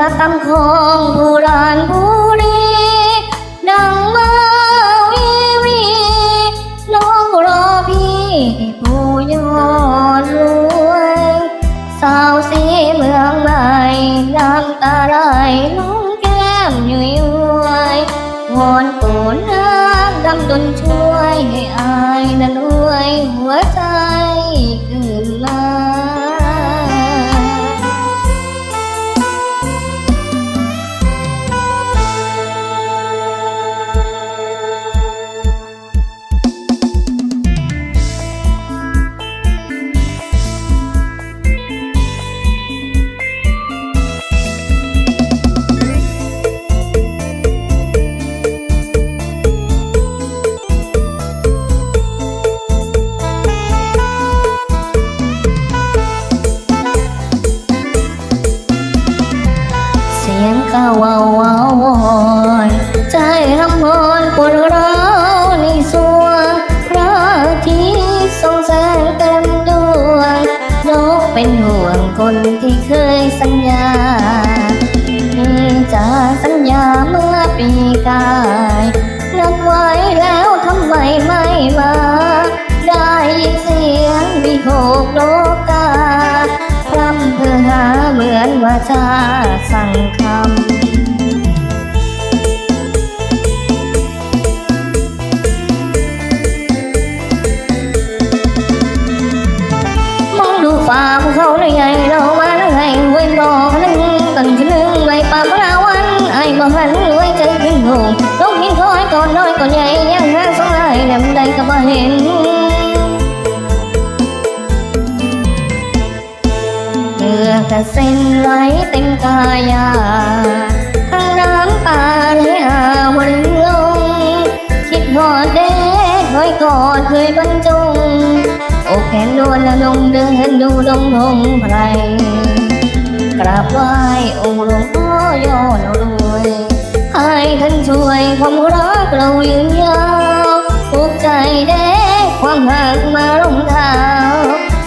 ลาตำคงผู้ร้อนผู้ นร้าวในสวพระอาทิตย์ส่องแสงเต็มดวงนกเป็นห่วงคนที่เคยสัญญา เคยจะสัญญาเมื่อปีกาย นัดไว้แล้วทำไมไม่มา ได้ยินเสียงวิโหกโลกาพร่ำเพื่อหาเหมือนว่าชาสั่งคำ ป่าพระวันไอ้บ่หันไว้ใจขึ้นหงลงหินคอยก่อนน้อยก่อนใหญ่ยังหาสงไอ้แหลมใดก็บ่เห็นเหงื่อกระเซ็นไหลเต็มกายาทั้งน้ำตาไหลอาวันลง คิดหอดเด็กคอยกอดเคยบรรจงอกแขนนวลและลงเดินดูดงพงไพรกราบไหว้องค์หลวงพ่อ ยอนรวยให้ท่านช่วยความรักเรายืนยาวภูกใจเด็กความหักมาลงเท้า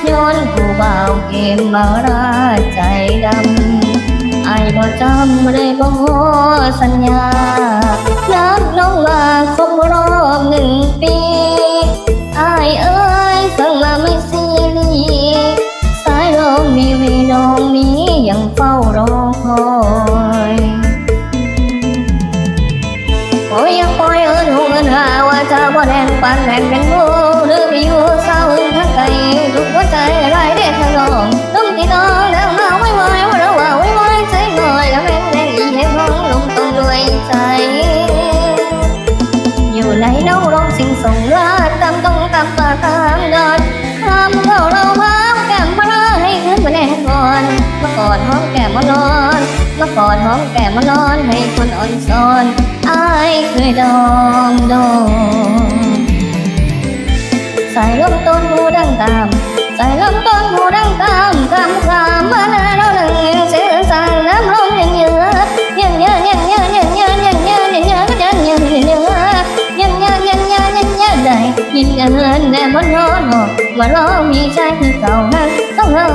ย้อนผู้บ่าวเกมมาราใจดำไอ้บ่จำได้บ่สัญญานักน้องมาคบ ปานแน่นเป็นหมูหรือไปอยู่เศร้าทั้งไกลทุกหัวใจรายเด็ดทั้งนองต้องที่น้องแล้วมาไว้ไว้ว่าเราว่าไว้ไว้ใจหน่อยแล้วแม่แน่นอีให้พ้องลงตรงด้วยใจ อยู่ในเน้าร้องสิ่งส่งรักตามต้องตามป่าตามดอนทำเราเราพักแก้มมาละให้ขึ้นมาแน่ก่อนมากอนห้องแก้มมานอนมากอนห้องแก้มมานอนให้คนอ่อนซอนอายเคยดองดอง Sai lầm tôn ngu đang tạm Sai lầm tôn ngu đang tạm Cảm cảm ơn là đau đừng em sẽ sai lắm lòng nhận nhớ Nhận nhớ nhận nhớ nhận nhớ nhận nhớ nhận nhớ nhận nhớ nhận nhớ Nhận nhớ nhận nhớ nhận nhớ đầy Nhìn gần lên em muốn hôn hồ Mà lo mi sai từ cầu năng Sống hơn